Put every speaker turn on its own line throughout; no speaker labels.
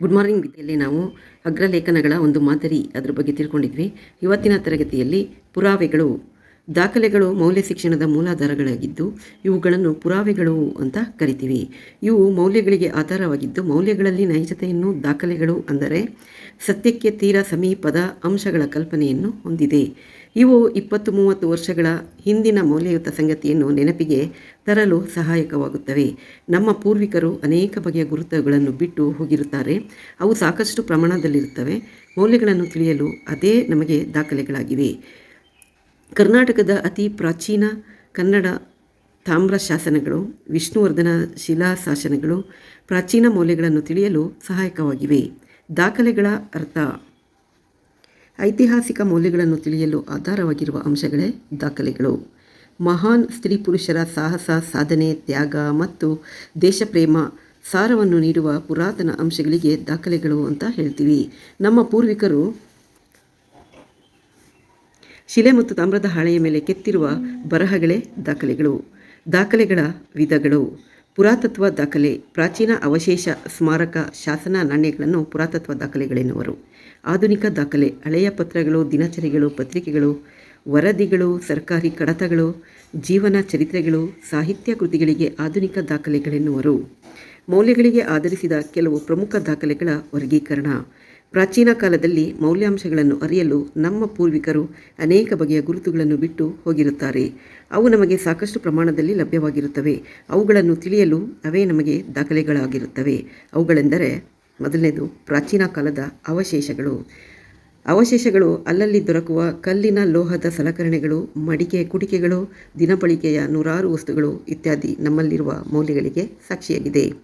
Good morning ವಿದ್ಯೆಯಲ್ಲಿ ನಾವು ಅಗ್ರಲೇಖನಗಳ ಒಂದು ಮಾದರಿ ಅದರ ಬಗ್ಗೆ ತಿಳ್ಕೊಂಡಿದ್ವಿ. ಇವತ್ತಿನ ತರಗತಿಯಲ್ಲಿ ಪುರಾವೆಗಳು ದಾಖಲೆಗಳು ಮೌಲ್ಯ ಶಿಕ್ಷಣದ ಮೂಲಾಧಾರಗಳಾಗಿದ್ದು, ಇವುಗಳನ್ನು ಪುರಾವೆಗಳು ಅಂತ ಕರಿತೀವಿ. ಇವು ಮೌಲ್ಯಗಳಿಗೆ ಆಧಾರವಾಗಿದ್ದು, ಮೌಲ್ಯಗಳಲ್ಲಿ ನೈಜತೆಯನ್ನು ದಾಖಲೆಗಳು ಅಂದರೆ ಸತ್ಯಕ್ಕೆ ತೀರ ಸಮೀಪದ ಅಂಶಗಳ ಕಲ್ಪನೆಯನ್ನು ಹೊಂದಿದೆ. ಇವು ಇಪ್ಪತ್ತು ಮೂವತ್ತು ವರ್ಷಗಳ ಹಿಂದಿನ ಮೌಲ್ಯಯುತ ಸಂಗತಿಯನ್ನು ನೆನಪಿಗೆ ತರಲು ಸಹಾಯಕವಾಗುತ್ತವೆ. ನಮ್ಮ ಪೂರ್ವಿಕರು ಅನೇಕ ಬಗೆಯ ಗುರುತುಗಳನ್ನು ಬಿಟ್ಟು ಹೋಗಿರುತ್ತಾರೆ. ಅವು ಸಾಕಷ್ಟು ಪ್ರಮಾಣದಲ್ಲಿರುತ್ತವೆ. ಮೌಲ್ಯಗಳನ್ನು ತಿಳಿಯಲು ಅದೇ ನಮಗೆ ದಾಖಲೆಗಳಾಗಿವೆ. ಕರ್ನಾಟಕದ ಅತಿ ಪ್ರಾಚೀನ ಕನ್ನಡ ತಾಮ್ರ ಶಾಸನಗಳು, ವಿಷ್ಣುವರ್ಧನ ಶಿಲಾ ಶಾಸನಗಳು ಪ್ರಾಚೀನ ಮೌಲ್ಯಗಳನ್ನು ತಿಳಿಯಲು ಸಹಾಯಕವಾಗಿವೆ. ದಾಖಲೆಗಳ ಅರ್ಥ. ಐತಿಹಾಸಿಕ ಮೌಲ್ಯಗಳನ್ನು ತಿಳಿಯಲು ಆಧಾರವಾಗಿರುವ ಅಂಶಗಳೇ ದಾಖಲೆಗಳು. ಮಹಾನ್ ಸ್ತ್ರೀ ಪುರುಷರ ಸಾಹಸ, ಸಾಧನೆ, ತ್ಯಾಗ ಮತ್ತು ದೇಶಪ್ರೇಮ ಸಾರವನ್ನು ನೀಡುವ ಪುರಾತನ ಅಂಶಗಳಿಗೆ ದಾಖಲೆಗಳು ಅಂತ ಹೇಳ್ತೀವಿ. ನಮ್ಮ ಪೂರ್ವಿಕರು ಶಿಲೆ ಮತ್ತು ತಾಮ್ರದ ಹಾಳೆಯ ಮೇಲೆ ಕೆತ್ತಿರುವ ಬರಹಗಳೇ ದಾಖಲೆಗಳು. ದಾಖಲೆಗಳ ವಿಧಗಳು. ಪುರಾತತ್ವ ದಾಖಲೆ, ಪ್ರಾಚೀನ ಅವಶೇಷ ಸ್ಮಾರಕ, ಶಾಸನ ನಾಣ್ಯಗಳನ್ನು ಪುರಾತತ್ವ ದಾಖಲೆಗಳೆನ್ನುವರು. ಆಧುನಿಕ ದಾಖಲೆ, ಹಳೆಯ ಪತ್ರಗಳು, ದಿನಚರಿಗಳು, ಪತ್ರಿಕೆಗಳು, ವರದಿಗಳು, ಸರ್ಕಾರಿ ಕಡತಗಳು, ಜೀವನ ಚರಿತ್ರೆಗಳು, ಸಾಹಿತ್ಯ ಕೃತಿಗಳಿಗೆ ಆಧುನಿಕ ದಾಖಲೆಗಳೆನ್ನುವರು. ಮೌಲ್ಯಗಳಿಗೆ ಆಧರಿಸಿದ ಕೆಲವು ಪ್ರಮುಖ ದಾಖಲೆಗಳ ವರ್ಗೀಕರಣ. ಪ್ರಾಚೀನ ಕಾಲದಲ್ಲಿ ಮೌಲ್ಯಾಂಶಗಳನ್ನು ಅರಿಯಲು ನಮ್ಮ ಪೂರ್ವಿಕರು ಅನೇಕ ಬಗೆಯ ಗುರುತುಗಳನ್ನು ಬಿಟ್ಟು ಹೋಗಿರುತ್ತಾರೆ. ಅವು ನಮಗೆ ಸಾಕಷ್ಟು ಪ್ರಮಾಣದಲ್ಲಿ ಲಭ್ಯವಾಗಿರುತ್ತವೆ. ಅವುಗಳನ್ನು ತಿಳಿಯಲು ಅವೇ ನಮಗೆ ದಾಖಲೆಗಳಾಗಿರುತ್ತವೆ. ಅವುಗಳೆಂದರೆ ಮೊದಲನೇದು ಪ್ರಾಚೀನ ಕಾಲದ ಅವಶೇಷಗಳು. ಅವಶೇಷಗಳು ಅಲ್ಲಲ್ಲಿ ದೊರಕುವ ಕಲ್ಲಿನ ಲೋಹದ ಸಲಕರಣೆಗಳು, ಮಡಿಕೆ ಕುಡಿಕೆಗಳು ದಿನಬಳಿಕೆಯ ನೂರಾರು ವಸ್ತುಗಳು ಇತ್ಯಾದಿ ನಮ್ಮಲ್ಲಿರುವ ಮೌಲ್ಯಗಳಿಗೆ ಸಾಕ್ಷಿಯಾಗಿದೆ.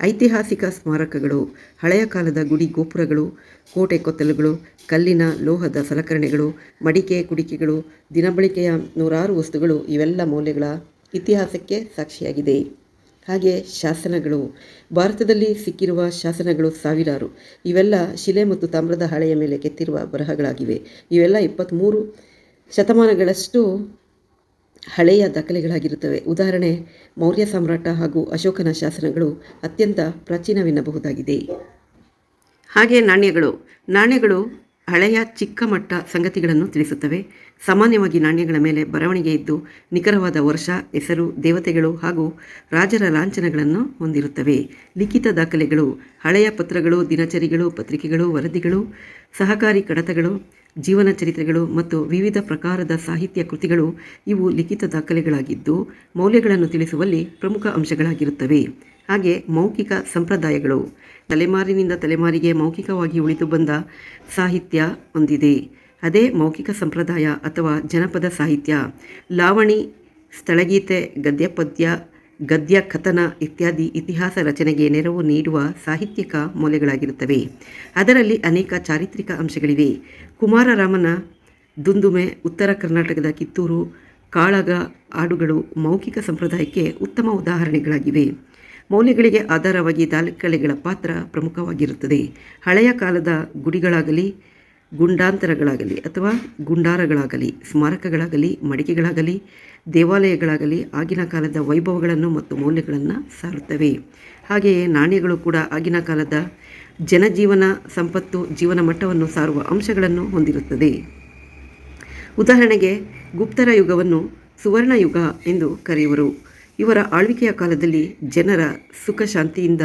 ಐತಿಹಾಸಿಕ ಸ್ಮಾರಕಗಳು, ಹಳೆಯ ಕಾಲದ ಗುಡಿ ಗೋಪುರಗಳು, ಕೋಟೆ ಕೊತ್ತಲುಗಳು, ಕಲ್ಲಿನ ಲೋಹದ ಸಲಕರಣೆಗಳು, ಮಡಿಕೆ ಕುಡಿಕೆಗಳು, ದಿನಬಳಿಕೆಯ ನೂರಾರು ವಸ್ತುಗಳು ಇವೆಲ್ಲ ಮೌಲ್ಯಗಳ ಇತಿಹಾಸಕ್ಕೆ ಸಾಕ್ಷಿಯಾಗಿದೆ. ಹಾಗೆ ಶಾಸನಗಳು, ಭಾರತದಲ್ಲಿ ಸಿಕ್ಕಿರುವ ಶಾಸನಗಳು ಸಾವಿರಾರು. ಇವೆಲ್ಲ ಶಿಲೆ ಮತ್ತು ತಾಮ್ರದ ಹಾಳೆಯ ಮೇಲೆ ಕೆತ್ತಿರುವ ಬರಹಗಳಾಗಿವೆ. ಇವೆಲ್ಲ ಇಪ್ಪತ್ತ್ಮೂರು ಶತಮಾನಗಳಷ್ಟು ಹಳೆಯ ದಾಖಲೆಗಳಾಗಿರುತ್ತವೆ. ಉದಾಹರಣೆ ಮೌರ್ಯ ಸಾಮ್ರಾಟ ಹಾಗೂ ಅಶೋಕನ ಶಾಸನಗಳು ಅತ್ಯಂತ ಪ್ರಾಚೀನವೆನ್ನಬಹುದಾಗಿದೆ. ಹಾಗೆ ನಾಣ್ಯಗಳು. ನಾಣ್ಯಗಳು ಹಳೆಯ ಚಿಕ್ಕ ಮಟ್ಟ ಸಂಗತಿಗಳನ್ನು ತಿಳಿಸುತ್ತವೆ. ಸಾಮಾನ್ಯವಾಗಿ ನಾಣ್ಯಗಳ ಮೇಲೆ ಬರವಣಿಗೆ ಇದ್ದು ನಿಖರವಾದ ವರ್ಷ, ಹೆಸರು, ದೇವತೆಗಳು ಹಾಗೂ ರಾಜರ ಲಾಂಛನಗಳನ್ನು ಹೊಂದಿರುತ್ತವೆ. ಲಿಖಿತ ದಾಖಲೆಗಳು, ಹಳೆಯ ಪತ್ರಗಳು, ದಿನಚರಿಗಳು, ಪತ್ರಿಕೆಗಳು, ವರದಿಗಳು, ಸಹಕಾರಿ ಕಡತಗಳು, ಜೀವನ ಚರಿತ್ರೆಗಳು ಮತ್ತು ವಿವಿಧ ಪ್ರಕಾರದ ಸಾಹಿತ್ಯ ಕೃತಿಗಳು ಇವು ಲಿಖಿತ ದಾಖಲೆಗಳಾಗಿದ್ದು, ಮೌಲ್ಯಗಳನ್ನು ತಿಳಿಸುವಲ್ಲಿ ಪ್ರಮುಖ ಅಂಶಗಳಾಗಿರುತ್ತವೆ. ಹಾಗೆ ಮೌಖಿಕ ಸಂಪ್ರದಾಯಗಳು ತಲೆಮಾರಿನಿಂದ ತಲೆಮಾರಿಗೆ ಮೌಖಿಕವಾಗಿ ಉಳಿದು ಬಂದ ಸಾಹಿತ್ಯ ಹೊಂದಿದೆ. ಅದೇ ಮೌಖಿಕ ಸಂಪ್ರದಾಯ ಅಥವಾ ಜನಪದ ಸಾಹಿತ್ಯ, ಲಾವಣಿ, ಸ್ಥಳಗೀತೆ, ಗದ್ಯಪದ್ಯ ಗದ್ಯ ಕಥನ ಇತ್ಯಾದಿ ಇತಿಹಾಸ ರಚನೆಗೆ ನೆರವು ನೀಡುವ ಸಾಹಿತ್ಯಿಕ ಮೌಲ್ಯಗಳಾಗಿರುತ್ತವೆ. ಅದರಲ್ಲಿ ಅನೇಕ ಚಾರಿತ್ರಿಕ ಅಂಶಗಳಿವೆ. ಕುಮಾರರಾಮನ ದುಂದುಮೆ, ಉತ್ತರ ಕರ್ನಾಟಕದ ಕಿತ್ತೂರು, ಕಾಳಗ, ಆಡುಗಳು ಮೌಖಿಕ ಸಂಪ್ರದಾಯಕ್ಕೆ ಉತ್ತಮ ಉದಾಹರಣೆಗಳಾಗಿವೆ. ಮೌಲ್ಯಗಳಿಗೆ ಆಧಾರವಾಗಿ ದಾಖಲೆಗಳ ಪಾತ್ರ ಪ್ರಮುಖವಾಗಿರುತ್ತದೆ. ಹಳೆಯ ಕಾಲದ ಗುಡಿಗಳಾಗಲಿ, ಗುಂಡಾಂತರಗಳಾಗಲಿ ಅಥವಾ ಗುಂಡಾರಗಳಾಗಲಿ, ಸ್ಮಾರಕಗಳಾಗಲಿ, ಮಡಿಕೆಗಳಾಗಲಿ, ದೇವಾಲಯಗಳಾಗಲಿ ಆಗಿನ ಕಾಲದ ವೈಭವಗಳನ್ನು ಮತ್ತು ಮೌಲ್ಯಗಳನ್ನು ಸಾರುತ್ತವೆ. ಹಾಗೆಯೇ ನಾಣ್ಯಗಳು ಕೂಡ ಆಗಿನ ಕಾಲದ ಜನಜೀವನ ಸಂಪತ್ತು, ಜೀವನ ಮಟ್ಟವನ್ನು ಸಾರುವ ಅಂಶಗಳನ್ನು ಹೊಂದಿರುತ್ತದೆ. ಉದಾಹರಣೆಗೆ ಗುಪ್ತರ ಯುಗವನ್ನು ಸುವರ್ಣ ಯುಗ ಎಂದು ಕರೆಯುವರು. ಇವರ ಆಳ್ವಿಕೆಯ ಕಾಲದಲ್ಲಿ ಜನರ ಸುಖ ಶಾಂತಿಯಿಂದ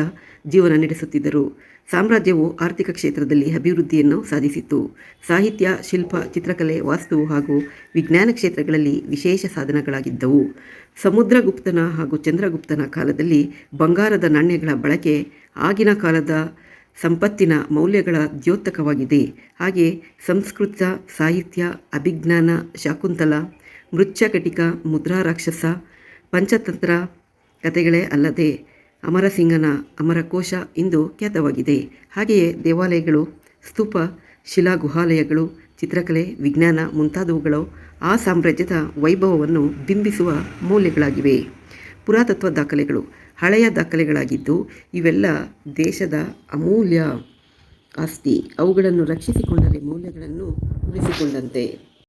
ಜೀವನ ನಡೆಸುತ್ತಿದ್ದರು. ಸಾಮ್ರಾಜ್ಯವು ಆರ್ಥಿಕ ಕ್ಷೇತ್ರದಲ್ಲಿ ಅಭಿವೃದ್ಧಿಯನ್ನು ಸಾಧಿಸಿತ್ತು. ಸಾಹಿತ್ಯ, ಶಿಲ್ಪ, ಚಿತ್ರಕಲೆ, ವಾಸ್ತು ಹಾಗೂ ವಿಜ್ಞಾನ ಕ್ಷೇತ್ರಗಳಲ್ಲಿ ವಿಶೇಷ ಸಾಧನಗಳಾಗಿದ್ದವು. ಸಮುದ್ರಗುಪ್ತನ ಹಾಗೂ ಚಂದ್ರಗುಪ್ತನ ಕಾಲದಲ್ಲಿ ಬಂಗಾರದ ನಾಣ್ಯಗಳ ಬಳಕೆ ಆಗಿನ ಕಾಲದ ಸಂಪತ್ತಿನ ಮೌಲ್ಯಗಳ ದ್ಯೋತಕವಾಗಿದೆ. ಹಾಗೆ ಸಂಸ್ಕೃತ, ಸಾಹಿತ್ಯ, ಅಭಿಜ್ಞಾನ, ಶಾಕುಂತಲ, ಮೃಚ್ಛಕಟಿಕ ಮುದ್ರಾ ರಾಕ್ಷಸ ಪಂಚತಂತ್ರ ಕಥೆಗಳೇ ಅಲ್ಲದೆ ಅಮರಸಿಂಗನ ಅಮರಕೋಶ ಇಂದು ಖ್ಯಾತವಾಗಿದೆ. ಹಾಗೆಯೇ ದೇವಾಲಯಗಳು, ಸ್ತೂಪ ಶಿಲಾ ಗುಹಾಲಯಗಳು ಚಿತ್ರಕಲೆ, ವಿಜ್ಞಾನ ಮುಂತಾದವುಗಳು ಆ ಸಾಮ್ರಾಜ್ಯದ ವೈಭವವನ್ನು ಬಿಂಬಿಸುವ ಮೌಲ್ಯಗಳಾಗಿವೆ. ಪುರಾತತ್ವ ದಾಖಲೆಗಳು, ಹಳೆಯ ದಾಖಲೆಗಳಾಗಿದ್ದು ಇವೆಲ್ಲ ದೇಶದ ಅಮೂಲ್ಯ ಆಸ್ತಿ. ಅವುಗಳನ್ನು ರಕ್ಷಿಸಿಕೊಂಡರೆ ಮೌಲ್ಯಗಳನ್ನು ಉಳಿಸಿಕೊಂಡಂತೆ.